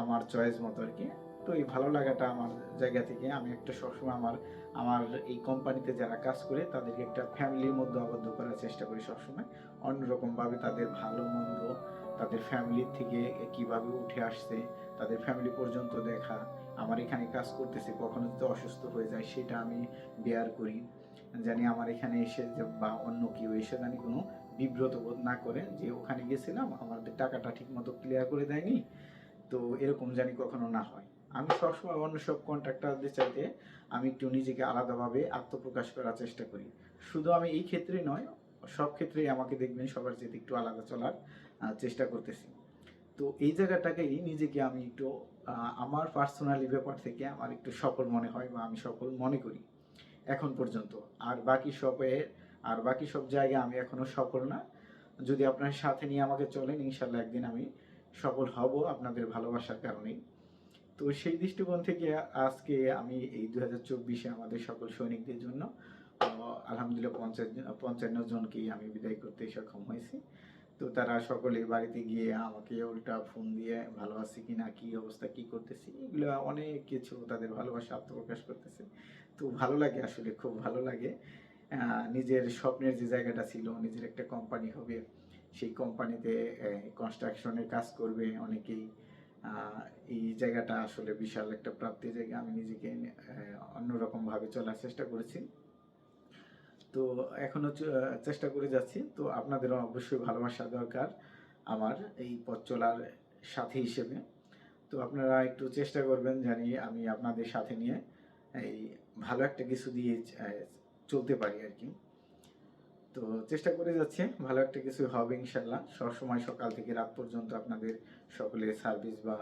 আমার চয়েস মতো আর কি। তো এই ভালো লাগাটা আমার জায়গা থেকে আমি একটা সবসময় আমার আমার এই কোম্পানিতে যারা কাজ করে তাদেরকে একটা ফ্যামিলির মধ্যে আবদ্ধ করার চেষ্টা করি সবসময়। অন্যরকমভাবে তাদের ভালো মন্দ, তাদের ফ্যামিলির থেকে কীভাবে উঠে আসছে, তাদের ফ্যামিলি পর্যন্ত দেখা, আমার এখানে কাজ করতেছে, কখনো যদি অসুস্থ হয়ে যায় সেটা আমি বেয়ার করি। জানি আমার এখানে এসে বা অন্য কেউ এসে জানি কোনো বিব্রত বোধ না করে যে ওখানে গেছিলাম, আমাদের টাকাটা ঠিক মতো ক্লিয়ার করে দেয়নি, তো এরকম জানি কখনো না হয়। আমি সবসময় অন্য সব কন্ট্রাক্টারদের চাইতে আমি একটু নিজেকে আলাদাভাবে আত্মপ্রকাশ করার চেষ্টা করি। শুধু আমি এই ক্ষেত্রে নয়, সব ক্ষেত্রেই আমাকে দেখবেন সবার চেয়ে একটু আলাদা চলার চেষ্টা করতেছি। তো এই জায়গাটাকেই নিজেকে আমি একটু আমার পার্সোনালি ব্যাপার থেকে আমার একটু সফল মনে হয় বা আমি সফল মনে করি, এখন পর্যন্ত। আর বাকি সবে আর বাকি সব জায়গায় আমি এখনও সফল না। যদি আপনার সাথে নিয়ে আমাকে চলেন, ইনশাল্লাহ একদিন আমি সফল হব আপনাদের ভালোবাসার কারণেই। তো সেই দৃষ্টিকোণ থেকে আজকে আমি এই দু হাজার চব্বিশে আমাদের সকল সৈনিকদের জন্য আলহামদুলিল্লাহ পঞ্চাশ পঞ্চান্ন জনকেই আমি বিদায় করতে সক্ষম হয়েছি। তো তারা সকলে বাড়িতে গিয়ে আমাকে উল্টা ফোন দিয়ে, ভালো কি না? কী অবস্থা? কি করতেছি? এগুলো অনেক কিছু তাদের ভালোবাসা আত্মপ্রকাশ করতেছে। তো ভালো লাগে আসলে, খুব ভালো লাগে। নিজের স্বপ্নের যে জায়গাটা ছিল, নিজের একটা কোম্পানি হবে, সেই কোম্পানিতে কনস্ট্রাকশনের কাজ করবে অনেকেই। এই জায়গাটা আসলে বিশাল একটা প্রাপ্তির জায়গা। আমি নিজেকে অন্যরকমভাবে চলার চেষ্টা করেছি। তো এখনও চেষ্টা করে যাচ্ছি। তো আপনাদেরও অবশ্যই ভালোবাসা দরকার আমার এই পথ চলার সাথী হিসেবে। তো আপনারা একটু চেষ্টা করবেন জানি আমি আপনাদের সাথে নিয়ে এই ভালো একটা কিছু দিয়ে চলতে পারি আর কি। তো চেষ্টা করে যাচ্ছে, ভালো একটা কিছু হবে ইনশাল্লাহ সবসময় সকাল থেকে রাত পর্যন্ত আপনাদের সকলের সার্ভিস বা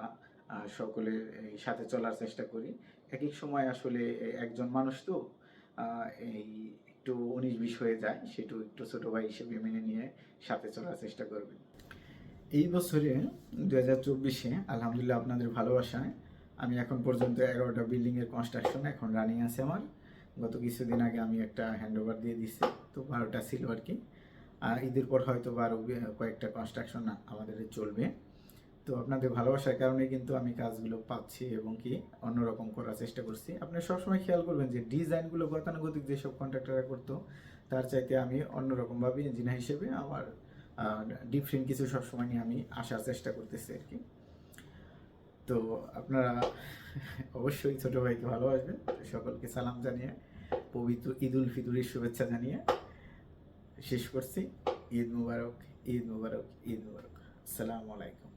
সকলের সাথে চলার চেষ্টা করি। এক এক সময় আসলে একজন মানুষ তো এই একটু উনিশ বিশ হয়ে যায়, সেটু একটু ছোট ভাই হিসেবে মেনে নিয়ে সাথে চলার চেষ্টা করবেন। এই বছরে দু হাজার চব্বিশে আলহামদুলিল্লাহ আপনাদের ভালোবাসায়, আমি এখন পর্যন্ত এগারোটা বিল্ডিংয়ের কনস্ট্রাকশন এখন রানিং আছে আমার। গত কিছুদিন আগে আমি একটা হ্যান্ডওভার দিয়ে দিচ্ছি তো বারোটা ছিল আর কি। আর ঈদের পর হয়তো আরও কয়েকটা কনস্ট্রাকশন আমাদের চলবে। তো আপনাদের ভালোবাসার কারণে কিন্তু আমি কাজগুলো পাচ্ছি এবং কি অন্যরকম করার চেষ্টা করছি। আপনি সবসময় খেয়াল করবেন যে ডিজাইনগুলো গতানুগতিক যেসব কন্ট্রাক্টররা করতো, তার চাইতে আমি অন্যরকমভাবে ইঞ্জিনিয়ার হিসেবে আমার ডিফারেন্ট কিছু সবসময় নিয়ে আমি আসার চেষ্টা করতেছি আর কি। তো আপনারা অবশ্যই ছোট ভাইকে ভালোবাসবেন। সকলকে সালাম জানিয়ে, পবিত্র ঈদ উল ফিতরের শুভেচ্ছা জানিয়ে শেষ করছি। ঈদ মুবারক ঈদ মুবারক ঈদ মুবারক। আসসালামু আলাইকুম।